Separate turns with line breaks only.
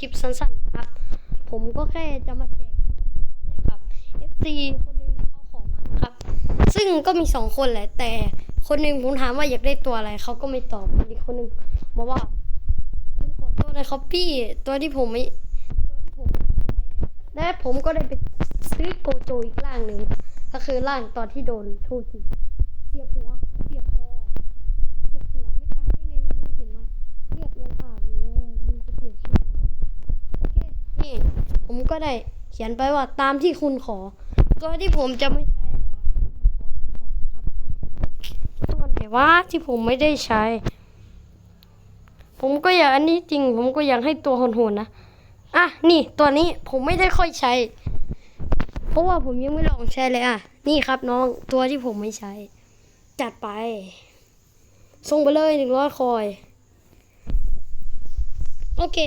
คลิปสั้นๆนะครับ ผมก็แค่จะมาแจกตัวละครให้กับ FC คนหนึ่งที่เขาขอมาครับ ซึ่งก็มีสองคนแหละ แต่คนหนึ่งผมถามว่าอยากได้ตัวอะไรเขาก็ไม่ตอบอีกคนหนึ่งบอกว่าผมขอตัวในคอปปี้ตัวที่ผมไม่ตัวที่ผมไม่ใช้และผมก็ได้ไปซื้อโกโจอีกร่างหนึ่งก็คือร่างตอนที่โดนทูจิเสียบหัวเสียบคอเสียบหัวไม่ตายได้ไงไม่รู้เห็นไหมเลือดยังอาบอยู่เลยมันจะเปลี่ยนชื่อโอเคนี่ ผมก็ได้เขียนไปว่าตามที่คุณขอตัวที่ผมจะไม่ใช้หรอขอหาก่อนนะครับตัวไหนว่าที่ผมไม่ได้ใช้ ผมก็อยากอันนี้จริง ผมก็อยากให้ตัวโหดๆนะอะนี่ตัวนี้ผมไม่ได้ค่อยใช้ เพราะว่าผมยังไม่ลองใช้เลยอะ นี่ครับน้องตัวที่ผมไม่ใช้ จัดไปส่งไปเลยหนึ่งร้อยคอย โอเค